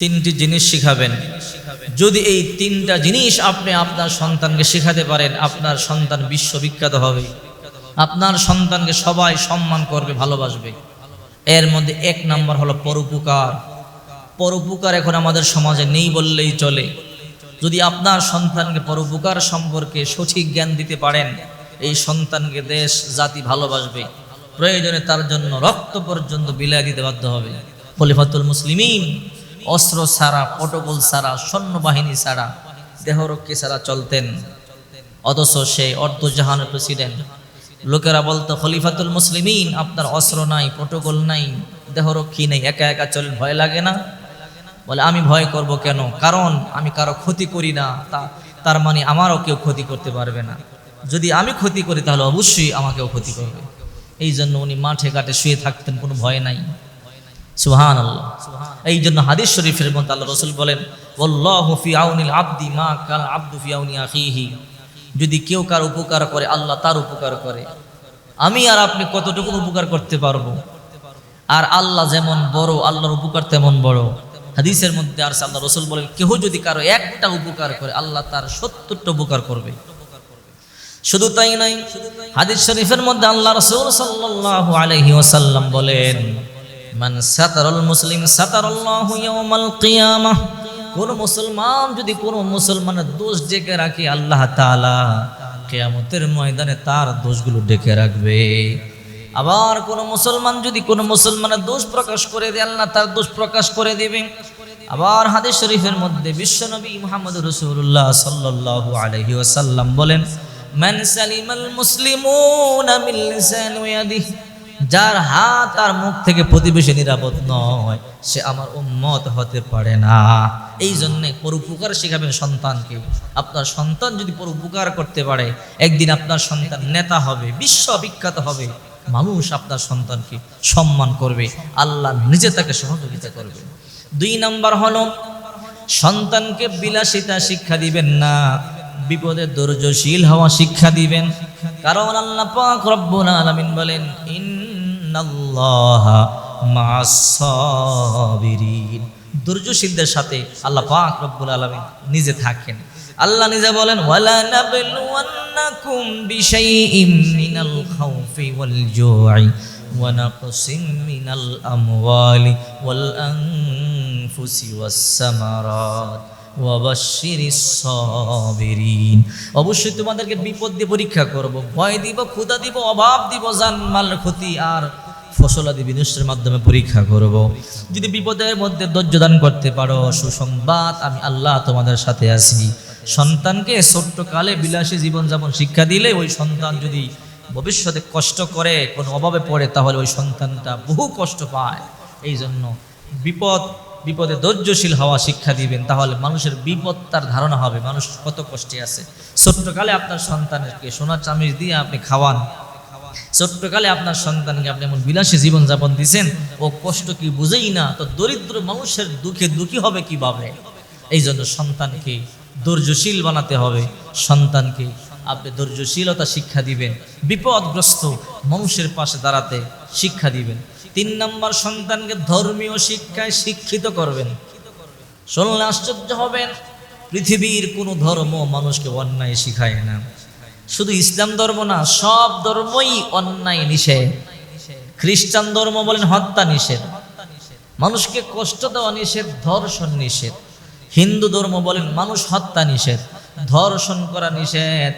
তিনটি জিনিস শিখাবেন। যদি এই তিনটা জিনিস আপনি আপনার সন্তানকে শেখাতে পারেন, আপনার সন্তান বিশ্ববিখ্যাত হবে। আপনার সন্তানকে সবাই সম্মান করবে, ভালোবাসবে। এর মধ্যে এক নাম্বার হলো পরোপকার। পরোপকার এখন আমাদের সমাজে নেই বললেই চলে। যদি আপনার সন্তানকে পরোপকার সম্পর্কে সঠিক জ্ঞান দিতে পারেন, এই সন্তানকে দেশ, জাতি ভালোবাসবে। প্রয়োজনে তার জন্য রক্ত পর্যন্ত বিলাই দিতে বাধ্য হবে। খলিফাতুল মুসলিমিন অস্ত্র ছাড়া প্রটোকল ছাড়া, সৈন্যবাহিনী ছাড়া দেহরক্ষী ছাড়া চলতেন। অথচ সে অর্ধজাহানের প্রেসিডেন্ট। লোকেরা বলতো, খলিফাতুল মুসলিমিন, আপনার অস্ত্র নাই প্রটোকল নাই, দেহরক্ষী নেই, একা একা চলেন ভয় লাগে না? বলে, আমি ভয় করব কেন? কারণ আমি কারও ক্ষতি করি না, তা, তার মানে আমারও কেউ ক্ষতি করতে পারবে না। যদি আমি ক্ষতি করি, তাহলে অবশ্যই আমাকেও ক্ষতি করবে। এই জন্য উনি মাঠে ঘাটে শুয়ে থাকতেন, কোনো ভয় নাই। সুহান আল্লাহ এই জন্য হাদিস শরীফের মধ্যে আল্লাহ রসুল বলেন ফি আউনিল আব্দি মা কাল আব্দু যদি কেউ কার উপকার করে, আল্লাহ তার উপকার করে। আমি আর আপনি কতটুকু উপকার করতে পারব? আর আল্লাহ যেমন বড়, আল্লাহর উপকার তেমন বড়। হাদিসের মধ্যে আর আল্লাহ রসুল বলেন কেউ যদি কারও একটা উপকার করে, আল্লাহ তার সত্তরটা উপকার করবে। শুধু তাই নাই হাদিস শরীফের মধ্যে আল্লাহ রসুল আলাইহি ওয়াসাল্লাম বলেন মান সাতারুল মুসলিম সাতারাল্লাহু ইয়াউমাল কিয়ামাহ কোন মুসলমান যদি কোন মুসলমানের দোষ ডেকে রাখে, আল্লাহ তাআলা কিয়ামতের ময়দানে তার দোষগুলো ডেকে রাখবে। আবার কোন মুসলমান যদি কোন মুসলমানের দোষ প্রকাশ করে দেয়, আল্লাহ তার দোষ প্রকাশ করে দিবে। আবার হাদিস শরীফের মধ্যে বিশ্বনবী মুহাম্মদ রাসূলুল্লাহ সাল্লাল্লাহু আলাইহি ওয়াসাল্লাম বলেন, মান সালিমাল মুসলিমুনা মিন লিসানি ওয়া ইয়াদিহি। যার হাত আর মুখ থেকে প্রতিবেশী নিরাপদ নয়, সে আমার উম্মত হতে পারে না। এই জন্যে পরোপকার শেখাবেন সন্তানকে। আপনার সন্তান যদি পরোপকার করতে পারে, একদিন আপনার সন্তান নেতা হবে বিশ্ব বিশ্ববিখ্যাত হবে, মানুষ আপনার সন্তানকে সম্মান করবে, আল্লাহ নিজে তাকে সহযোগিতা করবে। দুই নাম্বার হলো, সন্তানকে বিলাসিতা শিক্ষা দিবেন না। বিপদে ধৈর্যশীল হওয়া শিক্ষা দিবেন। কারণ আল্লাহ পাক রব্বুল আলামিন বলেন, ইন্নাল্লাহা মা'আস সাবিরিন। ধৈর্যশীলদের সাথে আল্লাহ পাক রব্বুল আলামিন নিজে থাকেন। আল্লাহ নিজে বলেন, ওয়ালা নাবলুওয়ান্নাকুম বিশাইইম মিনাল খাউফি ওয়াল জু'i ওয়া নাকসিম মিনাল আমওয়ালি ওয়াল আনফুসি ওয়াস সামারাত। অবশ্যই তোমাদেরকে বিপদ দিয়ে পরীক্ষা করব, ভয় দিব ক্ষুদা দিব, অভাব দিব জানমাল ক্ষতি আর ফসলাদি বিনষ্টের মাধ্যমে পরীক্ষা করব। যদি বিপদের মধ্যে দান করতে পারো, সুসংবাদ, আমি আল্লাহ তোমাদের সাথে আছি। সন্তানকে ছোট্ট কালে বিলাসী জীবনযাপন শিক্ষা দিলে ওই সন্তান যদি ভবিষ্যতে কষ্ট করে, কোনো অভাবে পড়ে, তাহলে ওই সন্তানটা বহু কষ্ট পায়। এই জন্য বিপদ বিপদে ধৈর্যশীল হওয়া শিক্ষা দিবেন, তাহলে মানুষের বিপদ তার ধারণা হবে, মানুষ কত কষ্টে আছে। ছোট্টকালে আপনার সন্তানকে সোনার চামিচ দিয়ে আপনি খাওয়ান। ছোট্টকালে আপনার সন্তানকে আপনি এমন বিলাসী জীবনযাপন দিছেন, ও কষ্ট কি বুঝেই না, তো দরিদ্র মানুষের দুঃখে দুঃখী হবে কীভাবে? এই জন্য সন্তানকে ধৈর্যশীল বানাতে হবে, সন্তানকে আপনি ধৈর্যশীলতা শিক্ষা দিবেন, বিপদগ্রস্ত মানুষের পাশে দাঁড়াতে শিক্ষা দিবেন। তিন নম্বর, সন্তানকে ধর্মীয় শিক্ষায় শিক্ষিত করবেন। শুনলে আশ্চর্য হবেন, পৃথিবীর কোনো ধর্ম মানুষকে অন্যায় শিখায় না। শুধু ইসলাম ধর্ম না, সব ধর্মই অন্যায় নিষেধ। খ্রিস্টান ধর্ম বলেন হত্যা নিষেধ। মানুষকে কষ্ট দেওয়া নিষেধ, ধর্ষণ নিষেধ। হিন্দু ধর্ম বলেন মানুষ হত্যা নিষেধ। ধর্ষণ করা নিষেধ।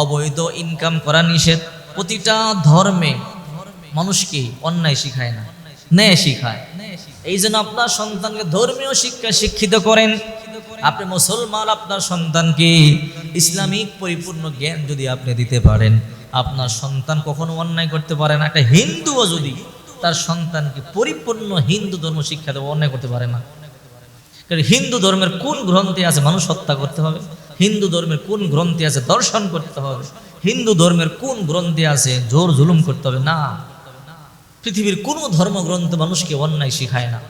অবৈধ ইনকাম করা নিষেধ। প্রতিটা ধর্মে মানুষকে অন্যায় শিখায় না, ন্যায় শিখায়। এই জন্য আপনার সন্তানকে ধর্মীয় শিক্ষা শিক্ষিত করেন। আপনি মুসলমান, আপনার সন্তানকে ইসলামিক পরিপূর্ণ জ্ঞান যদি আপনি দিতে পারেন, আপনার সন্তান কখনো অন্যায় করতে পারে না। একটা হিন্দুও যদি তার সন্তানকে পরিপূর্ণ হিন্দু ধর্ম শিক্ষা দেবে অন্যায় করতে পারে না। হিন্দু ধর্মের কোন গ্রন্থে আছে, মানুষ হত্যা করতে হবে? হিন্দু ধর্মের কোন গ্রন্থে আছে দর্শন করতে হবে? হিন্দু ধর্মের কোন গ্রন্থে আছে জোর জুলুম করতে হবে? না। পৃথিবীর কোনো ধর্মগ্রন্থ মানুষকে অন্যায় শিখায় না।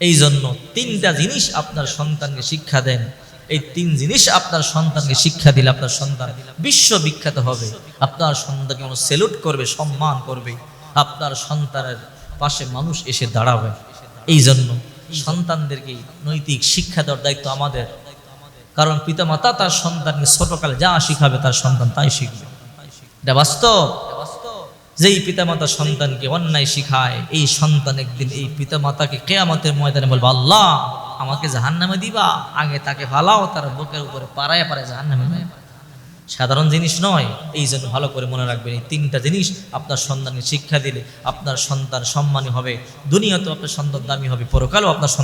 এই জন্য তিনটা জিনিস আপনার সন্তানকে শিক্ষা দেন। এই তিন জিনিস আপনার সন্তানকে শিক্ষা দিলে আপনার সন্তান বিশ্ববিখ্যাত হবে। আপনার সন্তানকে মানুষ সেলুট করবে, সম্মান করবে। আপনার সন্তানের পাশে মানুষ এসে দাঁড়াবে। এই জন্য সন্তানদেরকে নৈতিক শিক্ষা দেওয়ার দায়িত্ব আমাদের। কারণ পিতামাতা তার সন্তানকে ছোটকালে যা শিখাবে তার সন্তান তাই শিখবে। এটা বাস্তব? যেই পিতামাতা সন্তানকে অন্যায় শিখায়, এই সন্তান একদিন এই পিতামাতাকে কেয়ামতের ময়দানে বলবে, আল্লাহ, আমাকে জাহান্নামে দিবা। আগে তাকে ফালাও, তার বুকের উপরে পাড়ায় পাড়ায় জাহান্নামে দেয় সাধারণ জিনিস নয়, এই জন্য ভালো করে মনে রাখবেন, এই তিনটা জিনিস আপনার সন্তানকে শিক্ষা দিলে আপনার সন্তান সম্মানী হবে, দুনিয়াতেও আপনার সন্তান দামি হবে, পরকালেও আপনার